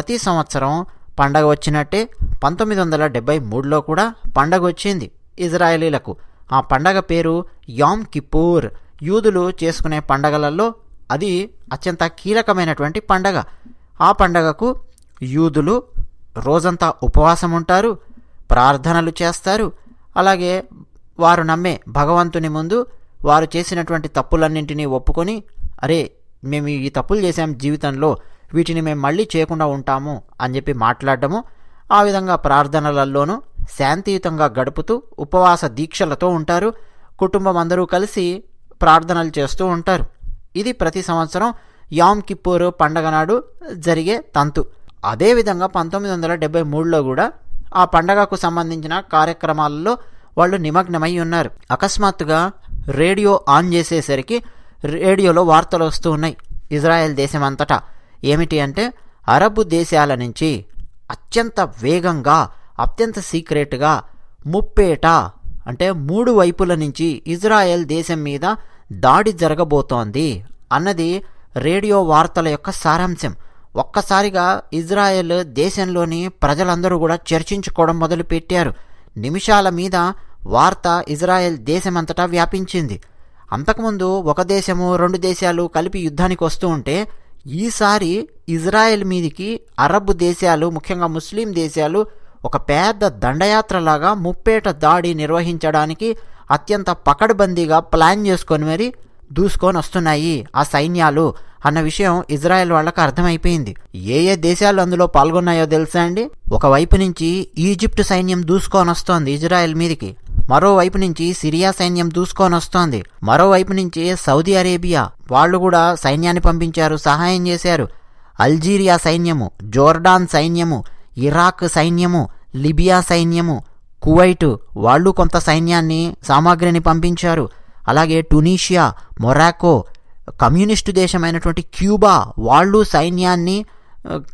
ప్రతి సంవత్సరం పండగ వచ్చినట్టే పంతొమ్మిది వందల డెబ్బై మూడులో కూడా పండగ వచ్చింది ఇజ్రాయలీలకు. ఆ పండగ పేరు యామ్ కిపూర్ యూదులు చేసుకునే పండగలలో అది అత్యంత కీలకమైనటువంటి పండగ. ఆ పండగకు యూదులు రోజంతా ఉపవాసం ఉంటారు ప్రార్థనలు చేస్తారు. అలాగే వారు నమ్మే భగవంతుని ముందు వారు చేసినటువంటి తప్పులన్నింటినీ ఒప్పుకొని అరే మేము ఈ తప్పులు చేసాం జీవితంలో. వీటిని మేము మళ్ళీ చేయకుండా ఉంటాము అని చెప్పి మాట్లాడడము. ఆ విధంగా ప్రార్థనలలోనూ శాంతియుతంగా గడుపుతూ ఉపవాస దీక్షలతో ఉంటారు. కుటుంబం అందరూ కలిసి ప్రార్థనలు చేస్తూ ఉంటారు. ఇది ప్రతి సంవత్సరం యామ్ కిప్పూర్ పండగ నాడు జరిగే తంతు. అదేవిధంగా పంతొమ్మిది వందల డెబ్బై మూడులో కూడా ఆ పండగకు సంబంధించిన కార్యక్రమాలలో వాళ్ళు నిమగ్నమై ఉన్నారు. అకస్మాత్తుగా రేడియో ఆన్ చేసేసరికి రేడియోలో వార్తలు వస్తూ ఉన్నాయి. ఇజ్రాయెల్ దేశం అంతటా ఏమిటి అంటే అరబ్ దేశాల నుంచి అత్యంత వేగంగా అత్యంత సీక్రెట్గా ముప్పేట అంటే మూడు వైపుల నుంచి ఇజ్రాయెల్ దేశం మీద దాడి జరగబోతోంది అన్నది రేడియో వార్తల యొక్క సారాంశం. ఒక్కసారిగా ఇజ్రాయెల్ దేశంలోని ప్రజలందరూ కూడా చర్చించుకోవడం మొదలుపెట్టారు. నిమిషాల మీద వార్త ఇజ్రాయెల్ దేశమంతటా వ్యాపించింది. అంతకుముందు ఒక దేశము రెండు దేశాలు కలిపి యుద్ధానికి వస్తూ ఉంటే ఈసారి ఇజ్రాయెల్ మీదికి అరబ్ దేశాలు ముఖ్యంగా ముస్లిం దేశాలు ఒక పెద్ద దండయాత్రలాగా ముప్పేట దాడి నిర్వహించడానికి అత్యంత పకడ్బందీగా ప్లాన్ చేసుకొని మరి దూసుకొని వస్తున్నాయి ఆ సైన్యాలు అన్న విషయం ఇజ్రాయెల్ వాళ్ళకు అర్థమైపోయింది. ఏ ఏ దేశాలు అందులో పాల్గొన్నాయో తెలుసా అండి? ఒకవైపు నుంచి ఈజిప్ట్ సైన్యం దూసుకొని వస్తోంది ఇజ్రాయెల్ మీదికి. మరోవైపు నుంచి సిరియా సైన్యం దూసుకొనొస్తోంది మరోవైపు నుంచి సౌదీ అరేబియా వాళ్ళు కూడా సైన్యాన్ని పంపించారు సహాయం చేశారు. అల్జీరియా సైన్యము జోర్డాన్ సైన్యము ఇరాక్ సైన్యము లిబియా సైన్యము కువైట్ వాళ్ళు కొంత సైన్యాన్ని సామాగ్రిని పంపించారు. అలాగే టునీషియా మొరాకో కమ్యూనిస్టు దేశమైనటువంటి క్యూబా వాళ్ళు సైన్యాన్ని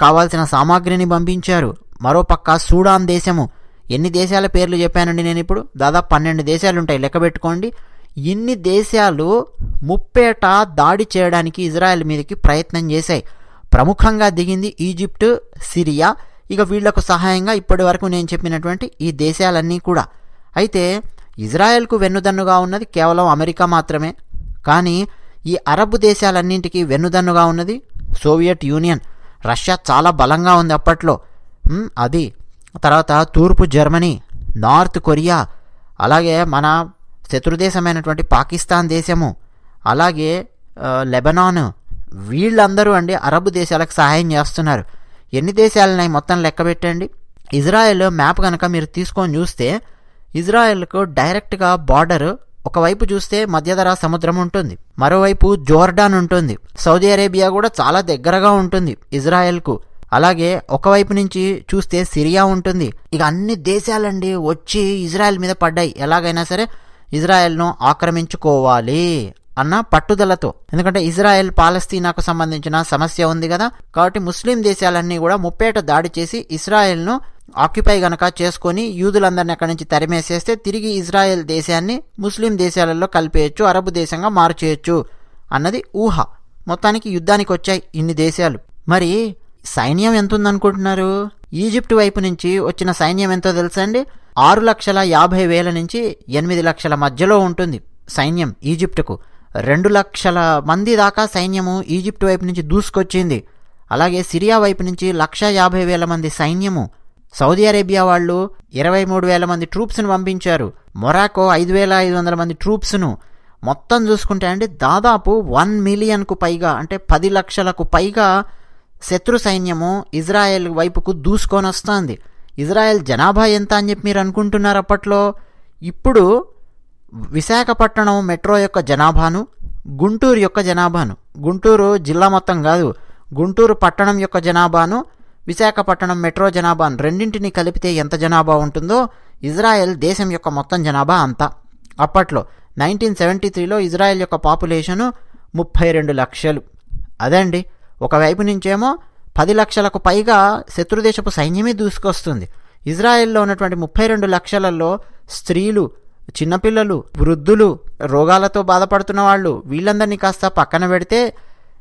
కావాల్సిన సామాగ్రిని పంపించారు. మరోపక్క సూడాన్ దేశము ఎన్ని దేశాల పేర్లు చెప్పానండి నేను ఇప్పుడు? దాదాపు పన్నెండు దేశాలు ఉంటాయి లెక్క పెట్టుకోండి. ఇన్ని దేశాలు ముప్పేట దాడి చేయడానికి ఇజ్రాయెల్ మీదకి ప్రయత్నం చేశాయి. ప్రముఖంగా దిగింది ఈజిప్ట్ సిరియా. ఇక వీళ్ళకు సహాయంగా ఇప్పటి వరకు నేను చెప్పినటువంటి ఈ దేశాలన్నీ కూడా. అయితే ఇజ్రాయెల్కు వెన్నుదన్నుగా ఉన్నది కేవలం అమెరికా మాత్రమే. కానీ ఈ అరబ్ దేశాలన్నింటికీ వెన్నుదన్నుగా ఉన్నది సోవియట్ యూనియన్. రష్యా చాలా బలంగా ఉంది అప్పట్లో. అది తర్వాత తూర్పు జర్మనీ నార్త్ కొరియా అలాగే మన శత్రుదేశమైనటువంటి పాకిస్తాన్ దేశము అలాగే లెబనాన్. వీళ్ళందరూ అండి అరబ్ దేశాలకు సహాయం చేస్తున్నారు. ఎన్ని దేశాలున్నాయి మొత్తం లెక్క పెట్టండి? ఇజ్రాయెల్ మ్యాప్ కనుక మీరు తీసుకొని చూస్తే ఇజ్రాయెల్కు డైరెక్ట్గా బార్డర్ ఒకవైపు చూస్తే మధ్యధరా సముద్రం ఉంటుంది మరోవైపు జోర్డాన్ ఉంటుంది సౌదీ అరేబియా కూడా చాలా దగ్గరగా ఉంటుంది ఇజ్రాయెల్కు. అలాగే ఒకవైపు నుంచి చూస్తే సిరియా ఉంటుంది. ఇక అన్ని దేశాలండి వచ్చి ఇజ్రాయెల్ మీద పడ్డాయి. ఎలాగైనా సరే ఇజ్రాయెల్ను ఆక్రమించుకోవాలి అన్న పట్టుదలతో. ఎందుకంటే ఇజ్రాయెల్ పాలస్తీనాకు సంబంధించిన సమస్య ఉంది కదా. కాబట్టి ముస్లిం దేశాలన్నీ కూడా ముప్పేట దాడి చేసి ఇజ్రాయెల్ను ఆక్యుపై గనక చేసుకొని యూదులందరిని అక్కడి నుంచి తరిమేసేస్తే తిరిగి ఇజ్రాయెల్ దేశాన్ని ముస్లిం దేశాలలో కలిపేయచ్చు అరబ్ దేశంగా మార్చేయచ్చు అన్నది ఊహ. మొత్తానికి యుద్ధానికి వచ్చాయి ఇన్ని దేశాలు. మరి సైన్యం ఎంత ఉందనుకుంటున్నారు ఈజిప్ట్ వైపు నుంచి వచ్చిన సైన్యం ఎంతో తెలుసా అండి? ఆరు లక్షల యాభై వేల నుంచి ఎనిమిది లక్షల మధ్యలో ఉంటుంది సైన్యం ఈజిప్టుకు. రెండు లక్షల మంది దాకా సైన్యము ఈజిప్ట్ వైపు నుంచి దూసుకొచ్చింది. అలాగే సిరియా వైపు నుంచి లక్ష యాభై వేల మంది సైన్యము. సౌదీ అరేబియా వాళ్ళు ఇరవై మూడు వేల మంది ట్రూప్స్ను పంపించారు. మొరాకో ఐదు వేల ఐదు వందల మంది ట్రూప్స్ను. మొత్తం చూసుకుంటే అండి దాదాపు వన్ మిలియన్కు పైగా అంటే పది లక్షలకు పైగా శత్రు సైన్యము ఇజ్రాయెల్ వైపుకు దూసుకొని వస్తుంది ఇజ్రాయెల్ జనాభా ఎంత అని చెప్పి మీరు అనుకుంటున్నారు అప్పట్లో? ఇప్పుడు విశాఖపట్నం మెట్రో యొక్క జనాభాను గుంటూరు యొక్క జనాభాను గుంటూరు జిల్లా మొత్తం కాదు గుంటూరు పట్టణం యొక్క జనాభాను విశాఖపట్నం మెట్రో జనాభాను రెండింటిని కలిపితే ఎంత జనాభా ఉంటుందో? ఇజ్రాయెల్ దేశం యొక్క మొత్తం జనాభా అంతా. అప్పట్లో నైన్టీన్ సెవెంటీ త్రీలో ఇజ్రాయెల్ యొక్క పాపులేషను ముప్పై రెండు లక్షలు. అదండి ఒకవైపు నుంచేమో పది లక్షలకు పైగా శత్రుదేశపు సైన్యమే దూసుకొస్తుంది. ఇజ్రాయెల్లో ఉన్నటువంటి ముప్పై రెండు లక్షలలో స్త్రీలు చిన్నపిల్లలు వృద్ధులు రోగాలతో బాధపడుతున్న వాళ్ళు వీళ్ళందరినీ కాస్త పక్కన పెడితే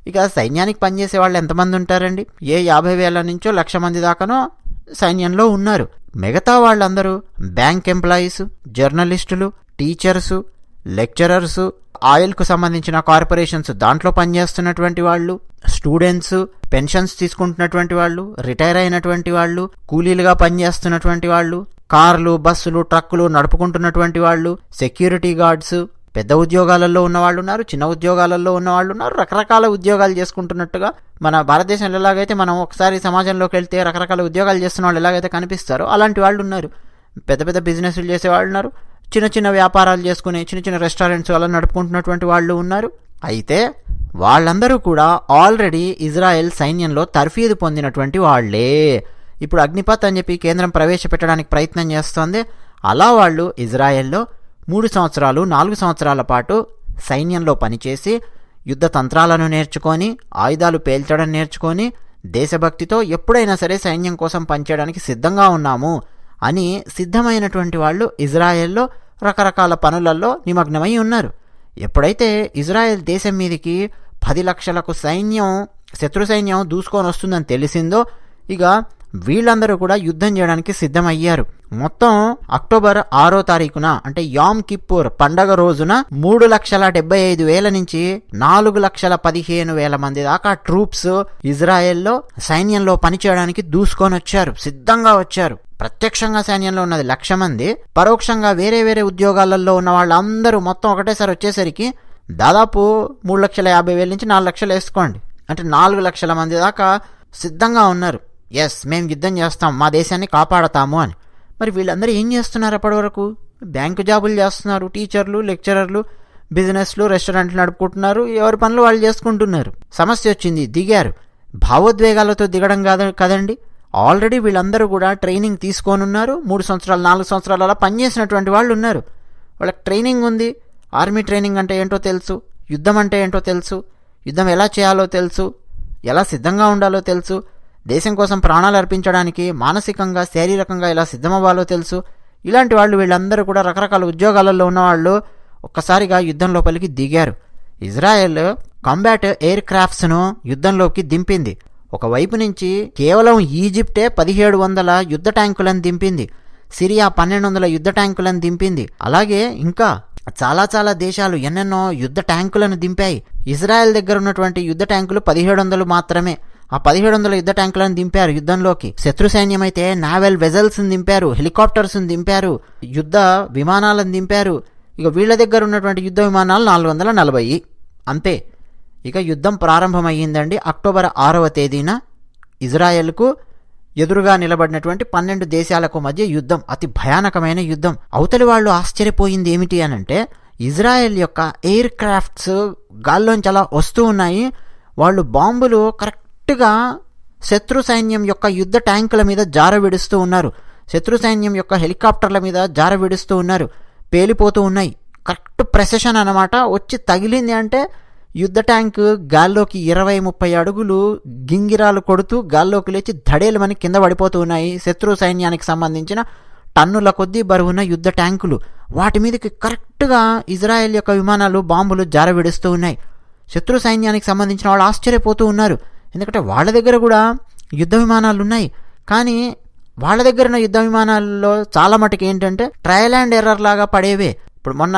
ఇక సైన్యానికి పనిచేసే వాళ్ళు ఎంతమంది ఉంటారండి? ఏ యాభై వేల నుంచో లక్ష మంది దాకానో సైన్యంలో ఉన్నారు. మిగతా వాళ్ళందరూ బ్యాంక్ ఎంప్లాయీస్ జర్నలిస్టులు టీచర్సు లెక్చరర్స్ ఆయిల్కు సంబంధించిన కార్పొరేషన్స్ దాంట్లో పనిచేస్తున్నటువంటి వాళ్ళు. స్టూడెంట్స్ పెన్షన్స్ తీసుకుంటున్నటువంటి వాళ్ళు రిటైర్ అయినటువంటి వాళ్ళు కూలీలుగా పనిచేస్తున్నటువంటి వాళ్ళు కార్లు బస్సులు ట్రక్కులు నడుపుకుంటున్నటువంటి వాళ్ళు సెక్యూరిటీ గార్డ్స్ పెద్ద ఉద్యోగాలలో ఉన్న వాళ్ళు ఉన్నారు చిన్న ఉద్యోగాలలో ఉన్న వాళ్ళు ఉన్నారు రకరకాల ఉద్యోగాలు చేసుకుంటున్నట్టుగా మన భారతదేశంలో ఎలాగైతే మనం ఒకసారి సమాజంలోకి వెళ్తే రకరకాల ఉద్యోగాలు చేస్తున్న వాళ్ళు ఎలాగైతే కనిపిస్తారో అలాంటి వాళ్ళు ఉన్నారు. పెద్ద పెద్ద బిజినెస్లు చేసే వాళ్ళు ఉన్నారు. చిన్న చిన్న వ్యాపారాలు చేసుకుని చిన్న చిన్న రెస్టారెంట్స్ అలా నడుపుకుంటున్నటువంటి వాళ్ళు ఉన్నారు. అయితే వాళ్ళందరూ కూడా ఆల్రెడీ ఇజ్రాయెల్ సైన్యంలో తర్ఫీదు పొందినటువంటి వాళ్ళే ఇప్పుడు అగ్నిపత్ అని చెప్పి కేంద్రం ప్రవేశపెట్టడానికి ప్రయత్నం చేస్తోంది. అలా వాళ్ళు ఇజ్రాయెల్లో మూడు సంవత్సరాలు నాలుగు సంవత్సరాల పాటు సైన్యంలో పనిచేసి యుద్ధ తంత్రాలను నేర్చుకొని ఆయుధాలు పేల్చడం నేర్చుకొని దేశభక్తితో ఎప్పుడైనా సరే సైన్యం కోసం పనిచేయడానికి సిద్ధంగా ఉన్నాము అని సిద్ధమైనటువంటి వాళ్ళు ఇజ్రాయెల్లో రకరకాల పనులలో నిమగ్నమై ఉన్నారు. ఎప్పుడైతే ఇజ్రాయెల్ దేశం మీదకి పది లక్షలకు సైన్యం శత్రు సైన్యం దూసుకొని వస్తుందని తెలిసిందో ఇక వీళ్ళందరూ కూడా యుద్ధం చేయడానికి సిద్ధమయ్యారు. మొత్తం అక్టోబర్ ఆరో తారీఖున అంటే యామ్ కిప్పూర్ పండగ రోజున మూడు లక్షల డెబ్బై ఐదు వేల నుంచి నాలుగు లక్షల పదిహేను వేల మంది దాకా ట్రూప్స్ ఇజ్రాయెల్లో సైన్యంలో పనిచేయడానికి దూసుకొని వచ్చారు సిద్ధంగా వచ్చారు. ప్రత్యక్షంగా సైన్యంలో ఉన్నది లక్ష మంది పరోక్షంగా వేరే వేరే ఉద్యోగాలలో ఉన్న వాళ్ళందరూ మొత్తం ఒకటేసారి వచ్చేసరికి దాదాపు మూడు లక్షల యాభై వేల నుంచి నాలుగు లక్షలు వేసుకోండి. అంటే నాలుగు లక్షల మంది దాకా సిద్ధంగా ఉన్నారు. ఎస్ మేము యుద్ధం చేస్తాం మా దేశాన్ని కాపాడతాము అని. మరి వీళ్ళందరూ ఏం చేస్తున్నారు అప్పటి వరకు? బ్యాంకు జాబులు చేస్తున్నారు టీచర్లు లెక్చరర్లు బిజినెస్లు రెస్టారెంట్లు నడుపుకుంటున్నారు ఎవరి పనులు వాళ్ళు చేసుకుంటున్నారు. సమస్య వచ్చింది దిగారు. భావోద్వేగాలతో దిగడం కాదు కదండి. ఆల్రెడీ వీళ్ళందరూ కూడా ట్రైనింగ్ తీసుకోనున్నారు. మూడు సంవత్సరాలు నాలుగు సంవత్సరాలు అలా పనిచేసినటువంటి వాళ్ళు ఉన్నారు. వాళ్ళకి ట్రైనింగ్ ఉంది. ఆర్మీ ట్రైనింగ్ అంటే ఏంటో తెలుసు. యుద్ధం అంటే ఏంటో తెలుసు. యుద్ధం ఎలా చేయాలో తెలుసు. ఎలా సిద్ధంగా ఉండాలో తెలుసు. దేశం కోసం ప్రాణాలు అర్పించడానికి మానసికంగా శారీరకంగా ఎలా సిద్ధమవ్వాలో తెలుసు. ఇలాంటి వాళ్ళు వీళ్ళందరూ కూడా రకరకాల ఉద్యోగాలలో ఉన్నవాళ్ళు ఒక్కసారిగా యుద్ధం లోపలికి దిగారు. ఇజ్రాయెల్ కాంబాట్ ఎయిర్ క్రాఫ్ట్స్ను యుద్ధంలోకి దింపింది. ఒకవైపు నుంచి కేవలం ఈజిప్టే పదిహేడు వందల యుద్ధ ట్యాంకులను దింపింది. సిరియా పన్నెండు వందల యుద్ధ ట్యాంకులను దింపింది. అలాగే ఇంకా చాలా చాలా దేశాలు ఎన్నెన్నో యుద్ధ ట్యాంకులను దింపాయి. ఇజ్రాయెల్ దగ్గర ఉన్నటువంటి యుద్ధ ట్యాంకులు పదిహేడు వందలు మాత్రమే. ఆ పదిహేడు వందల యుద్ధ ట్యాంకులను దింపారు యుద్ధంలోకి. శత్రు సైన్యం అయితే నావెల్ వెజల్స్ని దింపారు హెలికాప్టర్స్ని దింపారు యుద్ధ విమానాలను దింపారు. ఇక వీళ్ళ దగ్గర ఉన్నటువంటి యుద్ధ విమానాలు నాలుగు వందల నలభై. అంతే. ఇక యుద్ధం ప్రారంభమయ్యిందండి. అక్టోబర్ ఆరవ తేదీన ఇజ్రాయెల్కు ఎదురుగా నిలబడినటువంటి పన్నెండు దేశాలకు మధ్య యుద్ధం అతి భయానకమైన యుద్ధం. అవతలి వాళ్ళు ఆశ్చర్యపోయింది ఏమిటి అనంటే ఇజ్రాయెల్ యొక్క ఎయిర్ క్రాఫ్ట్స్ గాల్లోంచి అలా వస్తూ ఉన్నాయి. వాళ్ళు బాంబులు కరెక్ట్గా శత్రు సైన్యం యొక్క యుద్ధ ట్యాంకుల మీద జార విడుస్తూ ఉన్నారు. శత్రు సైన్యం యొక్క హెలికాప్టర్ల మీద జార విడుస్తూ ఉన్నారు. పేలిపోతూ ఉన్నాయి. కరెక్ట్ ప్రెసెషన్ అనమాట వచ్చి తగిలింది అంటే యుద్ధ ట్యాంక్ గాల్లోకి ఇరవై ముప్పై అడుగులు గింగిరాలు కొడుతూ గాల్లోకి లేచి ధడేలమని కింద పడిపోతూ ఉన్నాయి. శత్రు సైన్యానికి సంబంధించిన టన్నుల కొద్దీ బరువున్న యుద్ధ ట్యాంకులు. వాటి మీదకి కరెక్ట్గా ఇజ్రాయెల్ యొక్క విమానాలు బాంబులు జారవిడుస్తూ ఉన్నాయి. శత్రు సైన్యానికి సంబంధించిన వాళ్ళు ఆశ్చర్యపోతూ ఉన్నారు. ఎందుకంటే వాళ్ళ దగ్గర కూడా యుద్ధ విమానాలు ఉన్నాయి. కానీ వాళ్ళ దగ్గర ఉన్న యుద్ధ విమానాల్లో చాలా మటుకు ఏంటంటే ట్రయల్ అండ్ ఎర్రర్ లాగా పడేవే. ఇప్పుడు మొన్న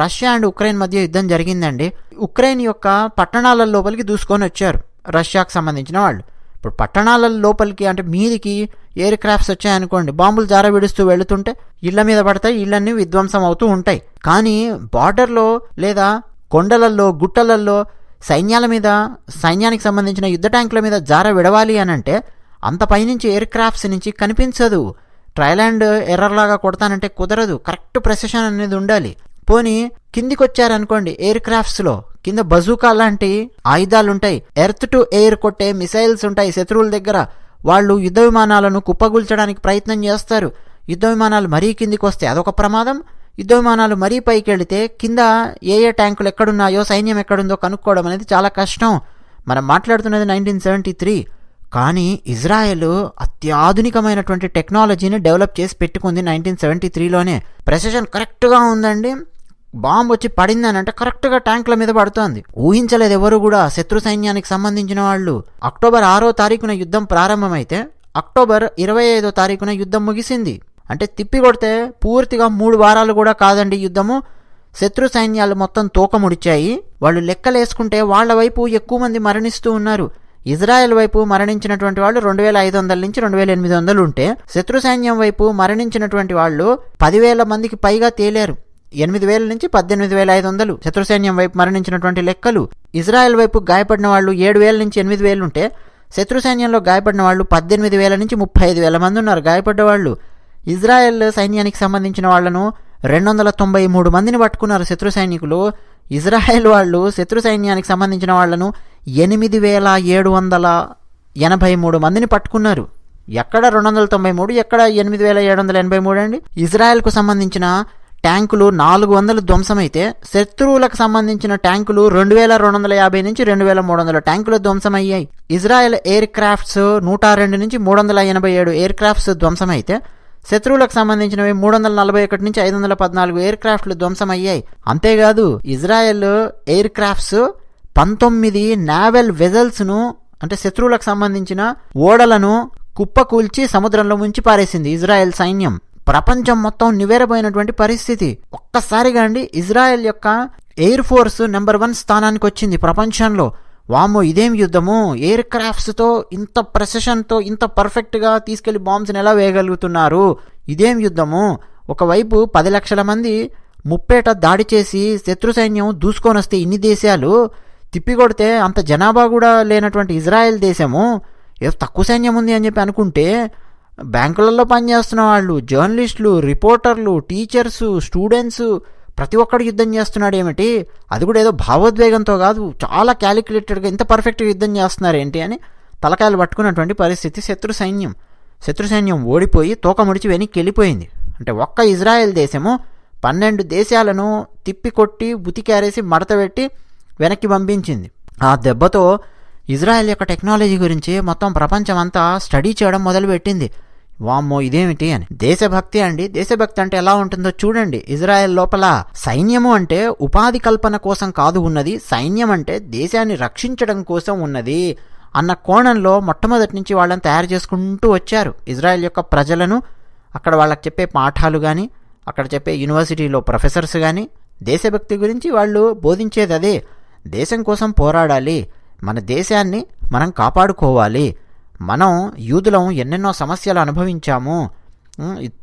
రష్యా అండ్ ఉక్రెయిన్ మధ్య యుద్ధం జరిగిందండి. ఉక్రెయిన్ యొక్క పట్టణాల లోపలికి దూసుకొని వచ్చారు రష్యాకు సంబంధించిన వాళ్ళు. ఇప్పుడు పట్టణాల లోపలికి అంటే మీదికి ఎయిర్ క్రాఫ్ట్స్ వచ్చాయనుకోండి బాంబులు జార విడుస్తూ వెళుతుంటే ఇళ్ళ మీద పడతాయి ఇళ్ళన్నీ విధ్వంసం అవుతూ ఉంటాయి. కానీ బార్డర్లో లేదా కొండలల్లో గుట్టలల్లో సైన్యాల మీద సైన్యానికి సంబంధించిన యుద్ధ ట్యాంకుల మీద జార విడవాలి అని అంటే అంత పైనుంచి ఎయిర్ క్రాఫ్ట్స్ నుంచి కనిపించదు. ట్రయల్ అండ్ ఎర్రర్ లాగా కొడతానంటే కుదరదు. కరెక్ట్ ప్రెసెషన్ అనేది ఉండాలి. పోనీ కిందికొచ్చారనుకోండి ఎయిర్ క్రాఫ్ట్స్లో కింద బజూకా లాంటి ఆయుధాలుంటాయి. ఎర్త్ టు ఎయిర్ కొట్టే మిసైల్స్ ఉంటాయి శత్రువుల దగ్గర. వాళ్ళు యుద్ధ విమానాలను కుప్పగూల్చడానికి ప్రయత్నం చేస్తారు. యుద్ధ విమానాలు మరీ కిందికి వస్తే అదొక ప్రమాదం. యుద్ధ విమానాలు మరీ పైకి వెళితే కింద ఏ ఏ ట్యాంకులు ఎక్కడున్నాయో సైన్యం ఎక్కడుందో కనుక్కోవడం అనేది చాలా కష్టం. మనం మాట్లాడుతున్నది నైన్టీన్ సెవెంటీ త్రీ. కానీ ఇజ్రాయెల్ అత్యాధునికమైనటువంటి టెక్నాలజీని డెవలప్ చేసి పెట్టుకుంది నైన్టీన్ సెవెంటీ త్రీలోనే. ప్రెసిషన్ కరెక్ట్గా ఉందండి. బాంబు వచ్చి పడిందని అంటే కరెక్ట్గా ట్యాంకుల మీద పడుతోంది. ఊహించలేదు ఎవరు కూడా శత్రు సైన్యానికి సంబంధించిన వాళ్ళు. అక్టోబర్ ఆరో తారీఖున యుద్ధం ప్రారంభమైతే అక్టోబర్ ఇరవై ఐదో తారీఖున యుద్ధం ముగిసింది. అంటే తిప్పి కొడితే పూర్తిగా మూడు వారాలు కూడా కాదండి యుద్ధము. శత్రు సైన్యాలు మొత్తం తూకముడిచాయి. వాళ్ళు లెక్కలేసుకుంటే వాళ్ళ వైపు ఎక్కువ మంది మరణిస్తూ ఉన్నారు. ఇజ్రాయెల్ వైపు మరణించినటువంటి వాళ్ళు రెండు వేల ఐదు వందల నుంచి రెండు వేల ఎనిమిది వందలు ఉంటే శత్రు సైన్యం వైపు మరణించినటువంటి వాళ్ళు పదివేల మందికి పైగా తేలారు. ఎనిమిది వేల నుంచి పద్దెనిమిది వేల ఐదు వందలు శత్రు సైన్యం వైపు మరణించినటువంటి లెక్కలు. ఇజ్రాయెల్ వైపు గాయపడిన వాళ్ళు ఏడు వేల నుంచి ఎనిమిది వేలు ఉంటే శత్రు సైన్యంలో గాయపడిన వాళ్ళు పద్దెనిమిది వేల నుంచి ముప్పై ఐదు వేల మంది ఉన్నారు గాయపడ్డ వాళ్ళు. ఇజ్రాయెల్ సైన్యానికి సంబంధించిన వాళ్ళను రెండు వందల తొంభై మూడు మందిని పట్టుకున్నారు శత్రు సైనికులు ఇజ్రాయెల్ వాళ్ళు శత్రు సైన్యానికి సంబంధించిన వాళ్ళను ఎనిమిది వేల ఏడు వందల ఎనభై మూడు మందిని పట్టుకున్నారు. ఎక్కడ రెండు వందల తొంభై మూడు ఎక్కడ ఎనిమిది వేల ఏడు వందల ఎనభై మూడు అండి? ఇజ్రాయెల్కు సంబంధించిన ట్యాంకులు నాలుగు వందలు ధ్వంసమైతే శత్రువులకు సంబంధించిన ట్యాంకులు రెండు వేల రెండు వందల యాభై నుంచి రెండు వేల మూడు వందల ట్యాంకులు ధ్వంసమయ్యాయి. ఇజ్రాయెల్ ఎయిర్ క్రాఫ్ట్స్ నూట రెండు నుంచి మూడు వందల ఎనభై ఏడు ఎయిర్ క్రాఫ్ట్స్ ధ్వంసమైతే శత్రువులకు సంబంధించినవి మూడు వందల నలభై ఒకటి నుంచి ఐదు వందల పద్నాలుగు ఎయిర్ క్రాఫ్ట్లు ధ్వంసమయ్యాయి. అంతేకాదు ఇజ్రాయెల్ ఎయిర్ క్రాఫ్ట్స్ పంతొమ్మిది నావెల్ వెజల్స్ను అంటే శత్రువులకు సంబంధించిన ఓడలను కుప్పకూల్చి సముద్రంలో ముంచి పారేసింది ఇజ్రాయెల్ సైన్యం. ప్రపంచం మొత్తం నివేరపోయినటువంటి పరిస్థితి. ఒక్కసారిగా అండి ఇజ్రాయెల్ యొక్క ఎయిర్ ఫోర్స్ నెంబర్ వన్ స్థానానికి వచ్చింది ప్రపంచంలో. వామో ఇదేం యుద్ధము? ఎయిర్ క్రాఫ్ట్స్తో ఇంత ప్రెసెషన్తో ఇంత పర్ఫెక్ట్గా తీసుకెళ్ళి బాంబ్స్ని ఎలా వేయగలుగుతున్నారు? ఇదేం యుద్ధము? ఒకవైపు పది లక్షల మంది ముప్పేట దాడి చేసి శత్రు సైన్యం దూసుకొని వస్తే ఇన్ని దేశాలు? తిప్పికొడితే అంత జనాభా కూడా లేనటువంటి ఇజ్రాయెల్ దేశము? ఏదో తక్కువ సైన్యం ఉంది అని చెప్పి అనుకుంటే బ్యాంకులలో పనిచేస్తున్న వాళ్ళు జర్నలిస్టులు రిపోర్టర్లు టీచర్స్ స్టూడెంట్స్ ప్రతి ఒక్కడు యుద్ధం చేస్తున్నాడు ఏమిటి? అది కూడా ఏదో భావోద్వేగంతో కాదు చాలా క్యాలిక్యులేటెడ్గా ఇంత పర్ఫెక్ట్గా యుద్ధం చేస్తున్నారు ఏంటి అని తలకాయలు పట్టుకున్నటువంటి పరిస్థితి శత్రు సైన్యం. శత్రు సైన్యం ఓడిపోయి తోక ముడిచి వెనక్కి వెళ్ళిపోయింది. అంటే ఒక్క ఇజ్రాయెల్ దేశము పన్నెండు దేశాలను తిప్పికొట్టి ఉతికారేసి మడతపెట్టి వెనక్కి పంపించింది. ఆ దెబ్బతో ఇజ్రాయెల్ యొక్క టెక్నాలజీ గురించి మొత్తం ప్రపంచం అంతా స్టడీ చేయడం మొదలుపెట్టింది. వామ్మో ఇదేమిటి అని. దేశభక్తి అండి. దేశభక్తి అంటే ఎలా ఉంటుందో చూడండి. ఇజ్రాయెల్ లోపల సైన్యము అంటే ఉపాధి కల్పన కోసం కాదు ఉన్నది. సైన్యం అంటే దేశాన్ని రక్షించడం కోసం ఉన్నది అన్న కోణంలో మొట్టమొదటి నుంచి వాళ్ళని తయారు చేసుకుంటూ వచ్చారు. ఇజ్రాయెల్ యొక్క ప్రజలను అక్కడ వాళ్ళకి చెప్పే పాఠాలు కానీ అక్కడ చెప్పే యూనివర్సిటీలో ప్రొఫెసర్స్ కానీ దేశభక్తి గురించి వాళ్ళు బోధించేది అదే. దేశం కోసం పోరాడాలి. మన దేశాన్ని మనం కాపాడుకోవాలి. మనం యూదులం ఎన్నెన్నో సమస్యలు అనుభవించాము.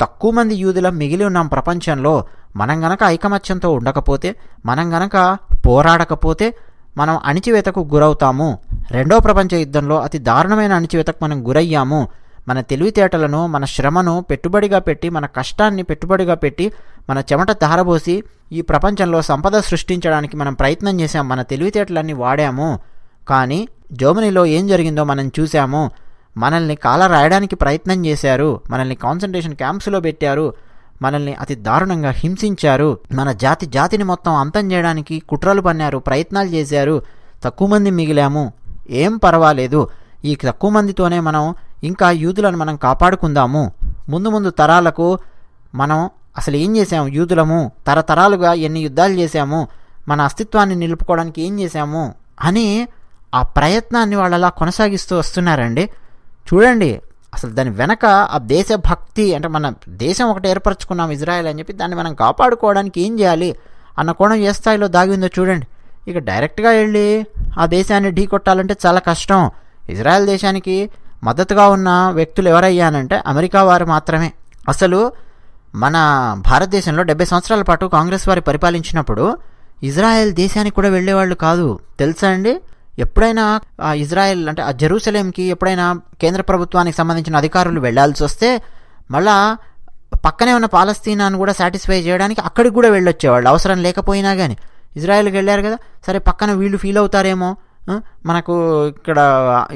తక్కువ మంది యూదులం మిగిలి ఉన్నాం ప్రపంచంలో. మనం గనక ఐకమత్యంతో ఉండకపోతే మనం గనక పోరాడకపోతే మనం అణిచివేతకు గురవుతాము. రెండో ప్రపంచ యుద్ధంలో అతి దారుణమైన అణిచివేతకు మనం గురయ్యాము. మన తెలివితేటలను మన శ్రమను పెట్టుబడిగా పెట్టి మన కష్టాన్ని పెట్టుబడిగా పెట్టి మన చెమట ధారబోసి ఈ ప్రపంచంలో సంపద సృష్టించడానికి మనం ప్రయత్నం చేశాం. మన తెలివితేటలన్నీ వాడాము. కానీ జర్మనీలో ఏం జరిగిందో మనం చూసాము మనల్ని కాల రాయడానికి ప్రయత్నం చేశారు. మనల్ని కాన్సన్ట్రేషన్ క్యాంప్స్లో పెట్టారు. మనల్ని అతి దారుణంగా హింసించారు. మన జాతి జాతిని మొత్తం అంతం చేయడానికి కుట్రలు పన్నారు ప్రయత్నాలు చేశారు. తక్కువ మంది మిగిలాము. ఏం పర్వాలేదు. ఈ తక్కువ మందితోనే మనం ఇంకా యూదులను మనం కాపాడుకుందాము. ముందు ముందు తరాలకు మనం అసలు ఏం చేసాము యూదులము. తరతరాలుగా ఎన్ని యుద్ధాలు చేశాము? మన అస్తిత్వాన్ని నిలుపుకోవడానికి ఏం చేశాము? అని ఆ ప్రయత్నాన్ని వాళ్ళలా కొనసాగిస్తూ వస్తున్నారండి. చూడండి అసలు దాని వెనక ఆ దేశభక్తి అంటే మన దేశం ఒకటి ఏర్పరచుకున్నాం ఇజ్రాయెల్ అని చెప్పి దాన్ని మనం కాపాడుకోవడానికి ఏం చేయాలి అన్న కోణం ఏ స్థాయిలో దాగి ఉందో చూడండి. ఇక డైరెక్ట్గా వెళ్ళి ఆ దేశాన్ని ఢీ కొట్టాలంటే చాలా కష్టం. ఇజ్రాయెల్ దేశానికి మద్దతుగా ఉన్న వ్యక్తులు ఎవరయ్యానంటే అమెరికా వారు మాత్రమే. అసలు మన భారతదేశంలో డెబ్బై సంవత్సరాల పాటు కాంగ్రెస్ వారి పరిపాలించినప్పుడు ఇజ్రాయెల్ దేశానికి కూడా వెళ్ళేవాళ్ళు కాదు. తెలుసా అండి? ఎప్పుడైనా ఆ ఇజ్రాయెల్ అంటే ఆ జెరూసలేంకి ఎప్పుడైనా కేంద్ర ప్రభుత్వానికి సంబంధించిన అధికారులు వెళ్ళాల్సి వస్తే మళ్ళా పక్కనే ఉన్న పాలస్తీనాను కూడా సాటిస్ఫై చేయడానికి అక్కడికి కూడా వెళ్ళొచ్చేవాళ్ళు. అవసరం లేకపోయినా కానీ ఇజ్రాయెల్కి వెళ్ళారు కదా. సరే పక్కన వీళ్ళు ఫీల్ అవుతారేమో. మనకు ఇక్కడ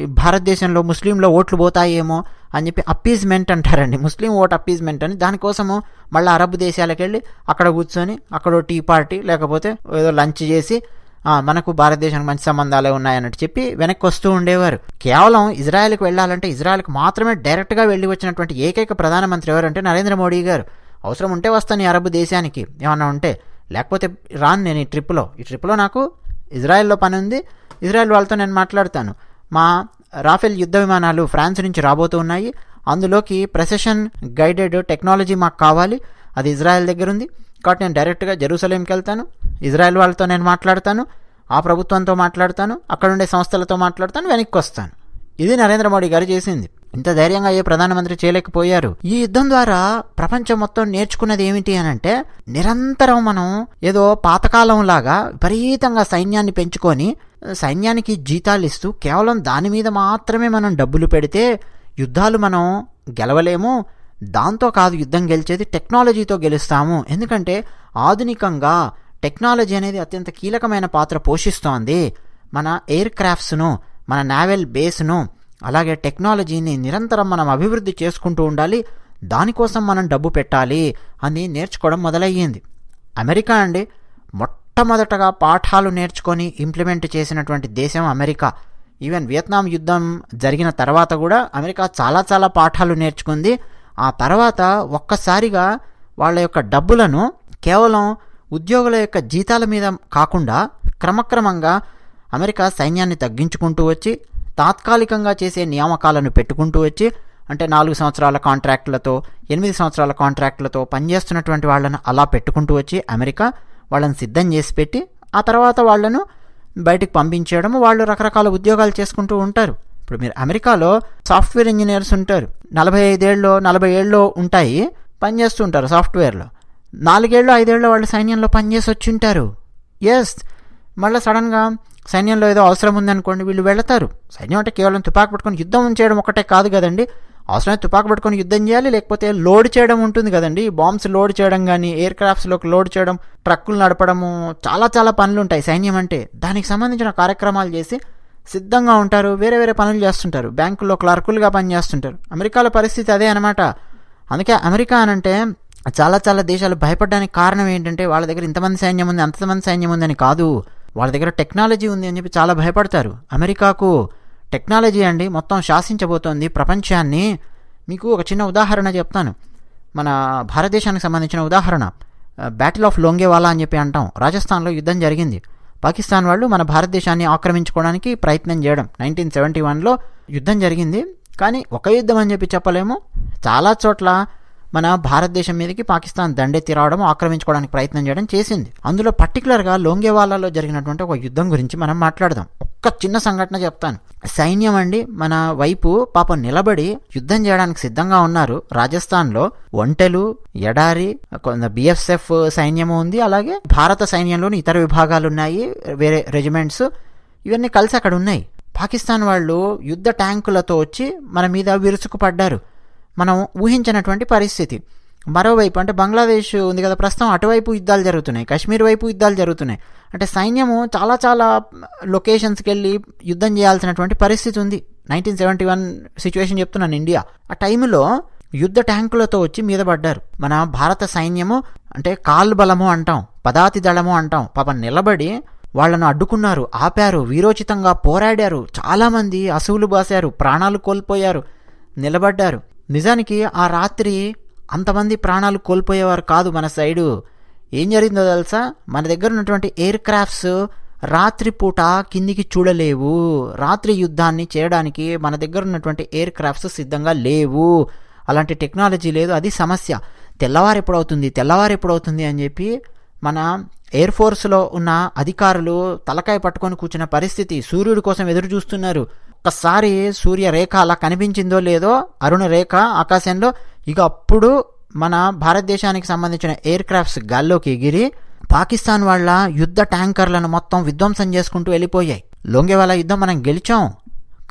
భారతదేశంలో ముస్లింలో ఓట్లు పోతాయేమో అని చెప్పి అప్పీజ్మెంట్ అంటారండి. ముస్లిం ఓట్ అప్పీజ్మెంట్ అని. దానికోసము మళ్ళీ అరబ్ దేశాలకు వెళ్ళి అక్కడ కూర్చొని అక్కడ టీ పార్టీ లేకపోతే ఏదో లంచ్ చేసి మనకు భారతదేశానికి మంచి సంబంధాలే ఉన్నాయన్నట్టు చెప్పి వెనక్కి వస్తూ ఉండేవారు. కేవలం ఇజ్రాయెల్కి వెళ్ళాలంటే ఇజ్రాయెల్కి మాత్రమే డైరెక్ట్గా వెళ్ళి వచ్చినటువంటి ఏకైక ప్రధానమంత్రి ఎవరంటే నరేంద్ర మోడీ గారు. అవసరం ఉంటే వస్తాను ఈ అరబ్ దేశానికి ఏమన్నా ఉంటే. లేకపోతే రాను నేను ఈ ట్రిప్లో. ఈ ట్రిప్లో నాకు ఇజ్రాయెల్లో పని ఉంది. ఇజ్రాయెల్ వాళ్ళతో నేను మాట్లాడతాను. మా రాఫెల్ యుద్ధ విమానాలు ఫ్రాన్స్ నుంచి రాబోతూ ఉన్నాయి. అందులోకి ప్రెసెషన్ గైడెడ్ టెక్నాలజీ మాకు కావాలి. అది ఇజ్రాయెల్ దగ్గర ఉంది. కాబట్టి నేను డైరెక్ట్గా జెరూసలేంకి వెళ్తాను. ఇజ్రాయెల్ వాళ్ళతో నేను మాట్లాడతాను ఆ ప్రభుత్వంతో మాట్లాడతాను అక్కడ ఉండే సంస్థలతో మాట్లాడతాను వెనక్కి వస్తాను. ఇది నరేంద్ర మోడీ గారు చేసింది. ఇంత ధైర్యంగా ఏ ప్రధానమంత్రి చేయలేకపోయారు. ఈ యుద్ధం ద్వారా ప్రపంచం మొత్తం నేర్చుకున్నది ఏమిటి అని అంటే నిరంతరం మనం ఏదో పాతకాలం లాగా విపరీతంగా సైన్యాన్ని పెంచుకొని సైన్యానికి జీతాలు ఇస్తూ కేవలం దాని మీద మాత్రమే మనం డబ్బులు పెడితే యుద్ధాలు మనం గెలవలేము. దాంతో కాదు యుద్ధం గెలిచేది టెక్నాలజీతో గెలుస్తాము. ఎందుకంటే ఆధునికంగా టెక్నాలజీ అనేది అత్యంత కీలకమైన పాత్ర పోషిస్తోంది. మన ఎయిర్ క్రాఫ్ట్స్ను మన నావెల్ బేస్ను అలాగే టెక్నాలజీని నిరంతరం మనం అభివృద్ధి చేసుకుంటూ ఉండాలి. దానికోసం మనం డబ్బు పెట్టాలి అని నేర్చుకోవడం మొదలయ్యింది. అమెరికా అండి. మొట్టమొదటగా పాఠాలు నేర్చుకొని ఇంప్లిమెంట్ చేసినటువంటి దేశం అమెరికా. ఈవెన్ వియత్నాం యుద్ధం జరిగిన తర్వాత కూడా అమెరికా చాలా చాలా పాఠాలు నేర్చుకుంది. ఆ తర్వాత ఒక్కసారిగా వాళ్ళ యొక్క డబ్బులను కేవలం ఉద్యోగుల యొక్క జీతాల మీద కాకుండా క్రమక్రమంగా అమెరికా సైన్యాన్ని తగ్గించుకుంటూ వచ్చి తాత్కాలికంగా చేసే నియామకాలను పెట్టుకుంటూ వచ్చి అంటే నాలుగు సంవత్సరాల కాంట్రాక్టులతో ఎనిమిది సంవత్సరాల కాంట్రాక్టులతో పనిచేస్తున్నటువంటి వాళ్ళను అలా పెట్టుకుంటూ వచ్చి అమెరికా వాళ్ళని సిద్ధం చేసి పెట్టి ఆ తర్వాత వాళ్ళను బయటికి పంపించేయడం వాళ్ళు రకరకాల ఉద్యోగాలు చేసుకుంటూ ఉంటారు. ఇప్పుడు మీరు అమెరికాలో సాఫ్ట్వేర్ ఇంజనీర్స్ ఉంటారు. నలభై ఐదేళ్ళలో నలభై ఏళ్ళలో ఉంటాయి పనిచేస్తూ ఉంటారు సాఫ్ట్వేర్లో. నాలుగేళ్ళు ఐదేళ్ళు వాళ్ళు సైన్యంలో పనిచేసి వచ్చి ఉంటారు ఎస్ మళ్ళీ సడన్గా సైన్యంలో ఏదో అవసరం ఉందనుకోండి వీళ్ళు వెళతారు. సైన్యం అంటే కేవలం తుపాకు పట్టుకొని యుద్ధం చేయడం ఒకటే కాదు కదండి. అవసరమైతే తుపాకు పట్టుకొని యుద్ధం చేయాలి లేకపోతే లోడ్ చేయడం ఉంటుంది కదండి. బాంబ్స్ లోడ్ చేయడం కానీ ఎయిర్ క్రాఫ్ట్స్లోకి లోడ్ చేయడం ట్రక్కులు నడపడము చాలా చాలా పనులు ఉంటాయి సైన్యం అంటే. దానికి సంబంధించిన కార్యక్రమాలు చేసి సిద్ధంగా ఉంటారు వేరే వేరే పనులు చేస్తుంటారు. బ్యాంకుల్లో క్లర్కులుగా పనిచేస్తుంటారు. అమెరికాలో పరిస్థితి అదే అనమాట అందుకే అమెరికా అనంటే చాలా చాలా దేశాలు భయపడడానికి కారణం ఏంటంటే వాళ్ళ దగ్గర ఇంతమంది సైన్యం ఉంది అంతమంది సైన్యం ఉందని కాదు. వాళ్ళ దగ్గర టెక్నాలజీ ఉంది అని చెప్పి చాలా భయపడతారు. అమెరికాకు టెక్నాలజీ అండి మొత్తం శాసించబోతోంది ప్రపంచాన్ని. మీకు ఒక చిన్న ఉదాహరణ చెప్తాను. మన భారతదేశానికి సంబంధించిన ఉదాహరణ. బ్యాటిల్ ఆఫ్ లోంగేవాలా అని చెప్పి అంటాం. రాజస్థాన్లో యుద్ధం జరిగింది. పాకిస్తాన్ వాళ్ళు మన భారతదేశాన్ని ఆక్రమించుకోవడానికి ప్రయత్నం చేయడం. నైన్టీన్ సెవెంటీ వన్లో యుద్ధం జరిగింది. కానీ ఒక యుద్ధం అని చెప్పి చెప్పలేము. చాలా చోట్ల మన భారతదేశం మీదకి పాకిస్తాన్ దండెత్తి రావడం ఆక్రమించుకోవడానికి ప్రయత్నం చేయడం చేసింది. అందులో పర్టికులర్గా లోంగేవాలాలో జరిగినటువంటి ఒక యుద్ధం గురించి మనం మాట్లాడదాం. ఒక్క చిన్న సంఘటన చెప్తాను. సైన్యం అండి మన వైపు పాపం నిలబడి యుద్ధం చేయడానికి సిద్ధంగా ఉన్నారు. రాజస్థాన్లో ఒంటెలు ఎడారి కొంత బిఎస్ఎఫ్ సైన్యము ఉంది. అలాగే భారత సైన్యంలోని ఇతర విభాగాలు ఉన్నాయి వేరే రెజిమెంట్స్. ఇవన్నీ కలిసి అక్కడ ఉన్నాయి. పాకిస్తాన్ వాళ్ళు యుద్ధ ట్యాంకులతో వచ్చి మన మీద విరుచుకుపడ్డారు. మనం ఊహించినటువంటి పరిస్థితి. మరోవైపు అంటే బంగ్లాదేశ్ ఉంది కదా ప్రస్తుతం అటువైపు యుద్ధాలు జరుగుతున్నాయి. కాశ్మీర్ వైపు యుద్ధాలు జరుగుతున్నాయి. అంటే సైన్యము చాలా చాలా లొకేషన్స్కి వెళ్ళి యుద్ధం చేయాల్సినటువంటి పరిస్థితి ఉంది. నైన్టీన్ సెవెంటీ వన్ సిచ్యువేషన్ చెప్తున్నాను ఇండియా. ఆ టైంలో యుద్ధ ట్యాంకులతో వచ్చి మీద పడ్డారు. మన భారత సైన్యము అంటే కాల్ బలము అంటాం పదాతి దళము అంటాం పాపం నిలబడి వాళ్ళను అడ్డుకున్నారు ఆపారు వీరోచితంగా పోరాడారు. చాలామంది అసువులు బాసారు ప్రాణాలు కోల్పోయారు నిలబడ్డారు. నిజానికి ఆ రాత్రి అంతమంది ప్రాణాలు కోల్పోయేవారు కాదు మన సైడు. ఏం జరిగిందో తెలుసా? మన దగ్గర ఉన్నటువంటి ఎయిర్ క్రాఫ్ట్స్ రాత్రిపూట కిందికి చూడలేవు. రాత్రి యుద్ధాన్ని చేయడానికి మన దగ్గర ఉన్నటువంటి ఎయిర్ క్రాఫ్ట్స్ సిద్ధంగా లేవు. అలాంటి టెక్నాలజీ లేదు. అది సమస్య. తెల్లవారు ఎప్పుడవుతుంది? తెల్లవారు ఎప్పుడవుతుంది అని చెప్పి మన ఎయిర్ ఫోర్స్లో ఉన్న అధికారులు తలకాయ పట్టుకొని కూర్చున్న పరిస్థితి సూర్యుడి కోసం ఎదురు చూస్తున్నారు ఒక్కసారి సూర్య రేఖ అలా కనిపించిందో లేదో అరుణ రేఖ ఆకాశంలో ఇక అప్పుడు మన భారతదేశానికి సంబంధించిన ఎయిర్ క్రాఫ్ట్స్ గాల్లోకి ఎగిరి పాకిస్తాన్ వాళ్ళ యుద్ధ ట్యాంకర్లను మొత్తం విధ్వంసం చేసుకుంటూ వెళ్ళిపోయాయి. లొంగేవాళ్ళ యుద్ధం మనం గెలిచాం.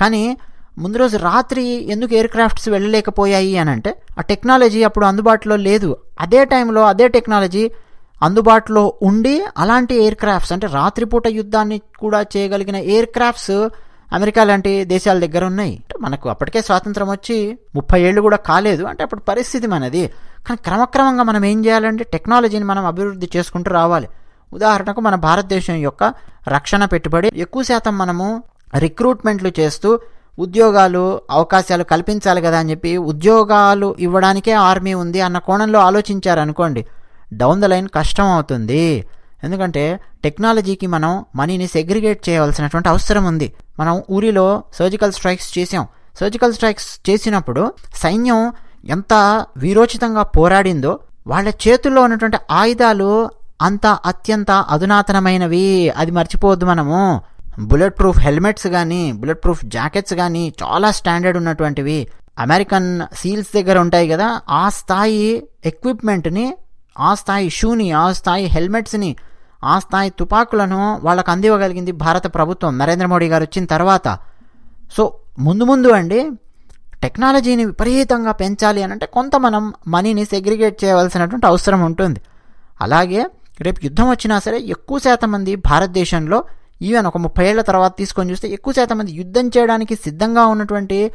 కానీ ముందు రోజు రాత్రి ఎందుకు ఎయిర్ క్రాఫ్ట్స్ వెళ్ళలేకపోయాయి అని అంటే ఆ టెక్నాలజీ అప్పుడు అందుబాటులో లేదు. అదే టైంలో అదే టెక్నాలజీ అందుబాటులో ఉండి అలాంటి ఎయిర్ క్రాఫ్ట్స్ అంటే రాత్రిపూట యుద్ధాన్ని కూడా చేయగలిగిన ఎయిర్ క్రాఫ్ట్స్ అమెరికా లాంటి దేశాల దగ్గర ఉన్నాయి. మనకు అప్పటికే స్వాతంత్రం వచ్చి ముప్పై ఏళ్ళు కూడా కాలేదు. అంటే అప్పుడు పరిస్థితి మనది. కానీ క్రమక్రమంగా మనం ఏం చేయాలంటే టెక్నాలజీని మనం అభివృద్ధి చేసుకుంటూ రావాలి. ఉదాహరణకు మన భారతదేశం యొక్క రక్షణ పెట్టుబడి ఎక్కువ శాతం మనము రిక్రూట్మెంట్లు చేస్తూ ఉద్యోగాలు అవకాశాలు కల్పించాలి కదా అని చెప్పి ఉద్యోగాలు ఇవ్వడానికే ఆర్మీ ఉంది అన్న కోణంలో ఆలోచించారనుకోండి డౌన్ ద లైన్ కష్టం అవుతుంది. ఎందుకంటే టెక్నాలజీకి మనం మనీని సెగ్రిగేట్ చేయవలసినటువంటి అవసరం ఉంది. మనం ఊరిలో సర్జికల్ స్ట్రైక్స్ చేసాం సర్జికల్ స్ట్రైక్స్ చేసినప్పుడు సైన్యం ఎంత వీరోచితంగా పోరాడిందో వాళ్ళ చేతుల్లో ఉన్నటువంటి ఆయుధాలు అంత అత్యంత అధునాతనమైనవి. అది మర్చిపోవద్దు మనము. బుల్లెట్ ప్రూఫ్ హెల్మెట్స్ కానీ బుల్లెట్ ప్రూఫ్ జాకెట్స్ కానీ చాలా స్టాండర్డ్ ఉన్నటువంటివి. అమెరికన్ సీల్స్ దగ్గర ఉంటాయి కదా ఆ స్థాయి ఎక్విప్మెంట్ని ఆ స్థాయి షూని ఆ స్థాయి హెల్మెట్స్ని ఆ స్థాయి తుపాకులను వాళ్ళకు అందివ్వగలిగింది భారత ప్రభుత్వం నరేంద్ర మోడీ గారు వచ్చిన తర్వాత. సో ముందు ముందు అండి టెక్నాలజీని విపరీతంగా పెంచాలి అని అంటే కొంత మనం మనీని సెగ్రిగేట్ చేయవలసినటువంటి అవసరం ఉంటుంది. అలాగే రేపు యుద్ధం వచ్చినా సరే ఎక్కువ శాతం మంది భారతదేశంలో ఈవెన్ ఒక ముప్పై ఏళ్ళ తర్వాత తీసుకొని చూస్తే ఎక్కువ శాతం మంది యుద్ధం చేయడానికి సిద్ధంగా ఉన్నటువంటి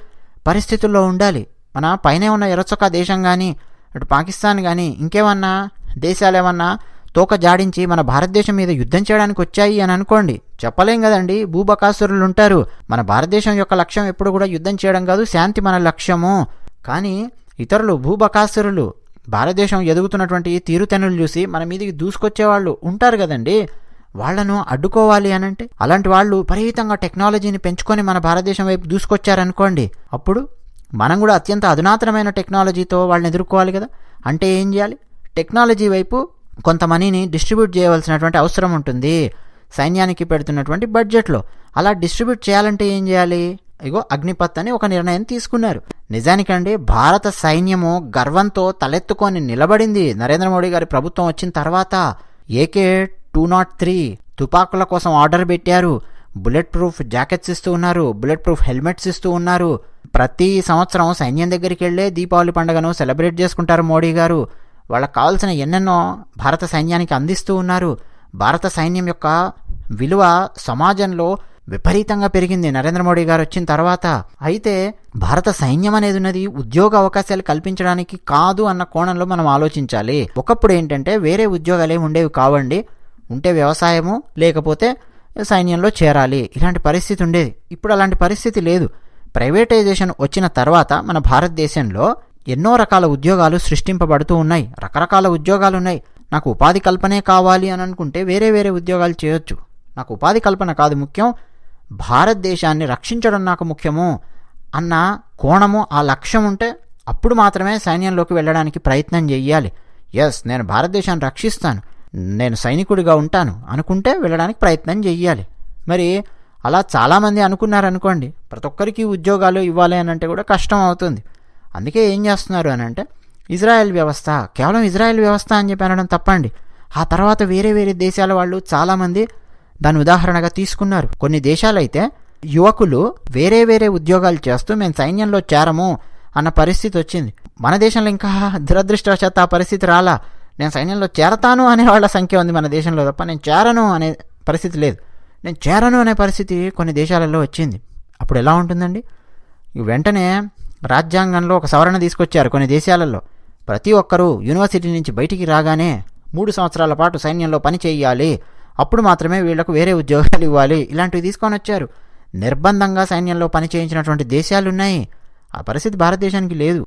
పరిస్థితుల్లో ఉండాలి. మన పైనే ఉన్న ఎరచొక్క దేశం కానీ అటు పాకిస్తాన్ కానీ ఇంకేమన్నా దేశాలు ఏమన్నా తోక జాడించి మన భారతదేశం మీద యుద్ధం చేయడానికి వచ్చాయి అని అనుకోండి. చెప్పలేం కదండి. భూబకాసురులు ఉంటారు మన భారతదేశం యొక్క లక్ష్యం ఎప్పుడు కూడా యుద్ధం చేయడం కాదు శాంతి మన లక్ష్యము. కానీ ఇతరులు భూబకాసురులు భారతదేశం ఎదుగుతున్నటువంటి తీరుతెనులు చూసి మన మీదకి దూసుకొచ్చేవాళ్ళు ఉంటారు కదండి. వాళ్ళను అడ్డుకోవాలి అనంటే అలాంటి వాళ్ళు విపరీతంగా టెక్నాలజీని పెంచుకొని మన భారతదేశం వైపు దూసుకొచ్చారనుకోండి. అప్పుడు మనం కూడా అత్యంత అధునాతనమైన టెక్నాలజీతో వాళ్ళని ఎదుర్కోవాలి కదా. అంటే ఏం చేయాలి? టెక్నాలజీ వైపు కొంత మనీని డిస్ట్రిబ్యూట్ చేయవలసినటువంటి అవసరం ఉంటుంది. సైన్యానికి పెడుతున్నటువంటి బడ్జెట్లో. అలా డిస్ట్రిబ్యూట్ చేయాలంటే ఏం చేయాలి? ఇగో అగ్నిపత్ అని ఒక నిర్ణయం తీసుకున్నారు. నిజానికండి భారత సైన్యము గర్వంతో తలెత్తుకొని నిలబడింది నరేంద్ర మోడీ గారి ప్రభుత్వం వచ్చిన తర్వాత. ఏకే టూ నాట్ త్రీ తుపాకుల కోసం ఆర్డర్ పెట్టారు. బుల్లెట్ ప్రూఫ్ జాకెట్స్ ఇస్తూ ఉన్నారు బుల్లెట్ ప్రూఫ్ హెల్మెట్స్ ఇస్తూ ఉన్నారు. ప్రతి సంవత్సరం సైన్యం దగ్గరికి వెళ్ళే దీపావళి పండుగను సెలబ్రేట్ చేసుకుంటారు మోడీ గారు. వాళ్ళకి కావాల్సిన ఎన్నెన్నో భారత సైన్యానికి అందిస్తూ ఉన్నారు. భారత సైన్యం యొక్క విలువ సమాజంలో విపరీతంగా పెరిగింది. నరేంద్ర మోడీ గారు వచ్చిన తర్వాత అయితే భారత సైన్యం అనేది ఉన్నది ఉద్యోగ అవకాశాలు కల్పించడానికి కాదు అన్న కోణంలో మనం ఆలోచించాలి. ఒకప్పుడు ఏంటంటే వేరే ఉద్యోగాలు ఏమి ఉండేవి కావండి. ఉంటే వ్యవసాయము లేకపోతే సైన్యంలో చేరాలి. ఇలాంటి పరిస్థితి ఉండేది. ఇప్పుడు అలాంటి పరిస్థితి లేదు. ప్రైవేటైజేషన్ వచ్చిన తర్వాత మన భారతదేశంలో ఎన్నో రకాల ఉద్యోగాలు సృష్టింపబడుతూ ఉన్నాయి. రకరకాల ఉద్యోగాలు ఉన్నాయి. నాకు ఉపాధి కల్పనే కావాలి అని అనుకుంటే వేరే వేరే ఉద్యోగాలు చేయొచ్చు. నాకు ఉపాధి కల్పన కాదు ముఖ్యం. భారతదేశాన్ని రక్షించడం నాకు ముఖ్యము అన్న కోణము ఆ లక్ష్యం ఉంటే అప్పుడు మాత్రమే సైన్యంలోకి వెళ్ళడానికి ప్రయత్నం చెయ్యాలి. ఎస్ నేను భారతదేశాన్ని రక్షిస్తాను. నేను సైనికుడిగా ఉంటాను అనుకుంటే వెళ్ళడానికి ప్రయత్నం చెయ్యాలి. మరి అలా చాలామంది అనుకున్నారనుకోండి ప్రతి ఒక్కరికి ఉద్యోగాలు ఇవ్వాలి అని అంటే కూడా కష్టం అవుతుంది. అందుకే ఏం చేస్తున్నారు అని అంటే ఇజ్రాయెల్ వ్యవస్థ కేవలం ఇజ్రాయెల్ వ్యవస్థ అని చెప్పి అనడం తప్పండి. ఆ తర్వాత వేరే వేరే దేశాల వాళ్ళు చాలామంది దాని ఉదాహరణగా తీసుకున్నారు. కొన్ని దేశాలైతే యువకులు వేరే వేరే ఉద్యోగాలు చేస్తూ మేము సైన్యంలో చేరము అన్న పరిస్థితి వచ్చింది. మన దేశంలో ఇంకా దురదృష్టవశాత్ ఆ పరిస్థితి రాలా. నేను సైన్యంలో చేరతాను అనే వాళ్ళ సంఖ్య ఉంది మన దేశంలో తప్ప నేను చేరను అనే పరిస్థితి లేదు. నేను చేరను అనే పరిస్థితి కొన్ని దేశాలలో వచ్చింది. అప్పుడు ఎలా ఉంటుందండి? వెంటనే రాజ్యాంగంలో ఒక సవరణ తీసుకొచ్చారు కొన్ని దేశాలలో. ప్రతి ఒక్కరూ యూనివర్సిటీ నుంచి బయటికి రాగానే మూడు సంవత్సరాల పాటు సైన్యంలో పని చేయాలి. అప్పుడు మాత్రమే వీళ్ళకు వేరే ఉద్యోగాలు ఇవ్వాలి. ఇలాంటివి తీసుకొని వచ్చారు. నిర్బంధంగా సైన్యంలో పని చేయించినటువంటి దేశాలున్నాయి. ఆ పరిస్థితి భారతదేశానికి లేదు.